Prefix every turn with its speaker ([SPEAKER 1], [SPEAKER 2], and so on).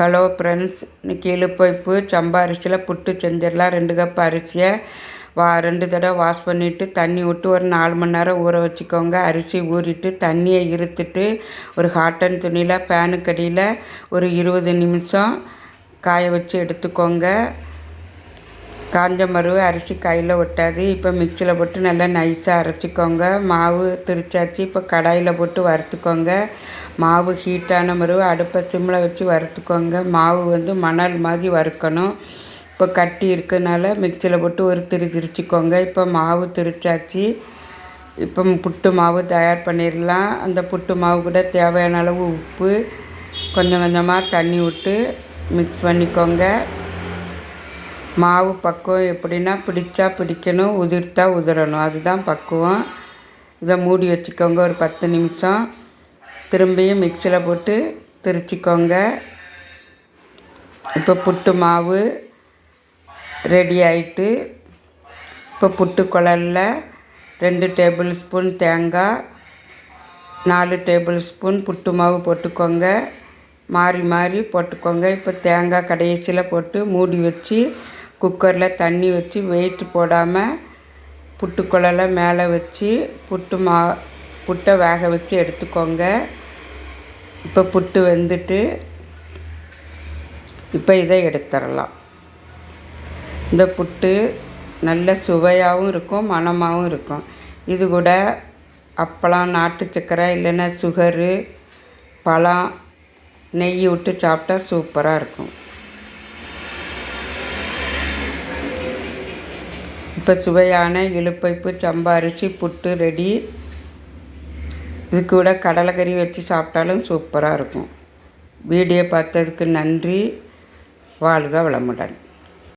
[SPEAKER 1] Hello friends இன்றைக்கி இழுப்பைப்பு சம்பா அரிசியில் புட்டு செஞ்சிடலாம். ரெண்டு கப் அரிசியை வா ரெண்டு தடவை வாஷ் பண்ணிவிட்டு தண்ணி விட்டு ஒரு நாலு மணி நேரம் ஊற வச்சுக்கோங்க. அரிசி ஊறிட்டு தண்ணியை இருத்துட்டு ஒரு காட்டன் துணியில் பேனுக்கு அடியில் ஒரு இருபது நிமிஷம் காய வச்சு எடுத்துக்கோங்க. காஞ்ச மருவு அரிசி கையில் ஒட்டாது. இப்போ மிக்சியில் போட்டு நல்லா நைஸாக அரைச்சிக்கோங்க. மாவு திரிச்சாச்சு. இப்போ கடாயில் போட்டு வறுத்துக்கோங்க. மாவு ஹீட்டான மருவு அடுப்பை சிம்மில் வச்சு வறுத்துக்கோங்க. மாவு வந்து மணல் மாதிரி வறுக்கணும். இப்போ கட்டி இருக்கனால மிக்சியில் போட்டு ஒரு திரி திரிச்சிக்கோங்க. இப்போ மாவு திரிச்சாச்சு. இப்போ புட்டு மாவு தயார் பண்ணிடலாம் அந்த புட்டு மாவு கூட தேவையான அளவு உப்பு கொஞ்சம் கொஞ்சமாக தண்ணி விட்டு மிக்ஸ் பண்ணிக்கோங்க. மாவு பக்குவம் எப்படின்னா பிடிச்சா பிடிக்கணும் உதிர்த்தா உதிரணும். அதுதான் பக்குவம். இதை மூடி வச்சுக்கோங்க ஒரு பத்து நிமிஷம். திரும்பியும் மிக்சியில் போட்டு திரிச்சிக்கோங்க. இப்போ புட்டு மாவு ரெடி ஆயிட்டு இப்போ புட்டு குழல்ல ரெண்டு டேபிள் ஸ்பூன் தேங்காய் நாலு டேபிள் ஸ்பூன் புட்டு மாவு போட்டுக்கோங்க. மாறி மாறி போட்டுக்கோங்க. இப்போ தேங்காய் கடைசியில் போட்டு மூடி வச்சு குக்கரில் தண்ணி வச்சு வெயிட் போடாமல் புட்டுக்குழலை மேலே வச்சு புட்டு மா புட்டை வேக வச்சு எடுத்துக்கோங்க. இப்போ புட்டு வெந்துட்டு இப்போ இதை எடுத்துடலாம். இந்த புட்டு நல்ல சுவையாகவும் இருக்கும் மணமாகவும் இருக்கும். இது கூட அப்பளம் நாட்டு சக்கரை இல்லைன்னா சுகரு பழம் நெய் விட்டு சாப்பிட்டா சூப்பராக இருக்கும். இப்போ சுவையான இழுப்பைப்பு சம்பா அரிசி புட்டு ரெடி. இது கூட கடலைக்கறி வச்சு சாப்பிட்டாலும் சூப்பராக இருக்கும். வீடியோ பார்த்ததுக்கு நன்றி. வாழ்க வளமுடன்.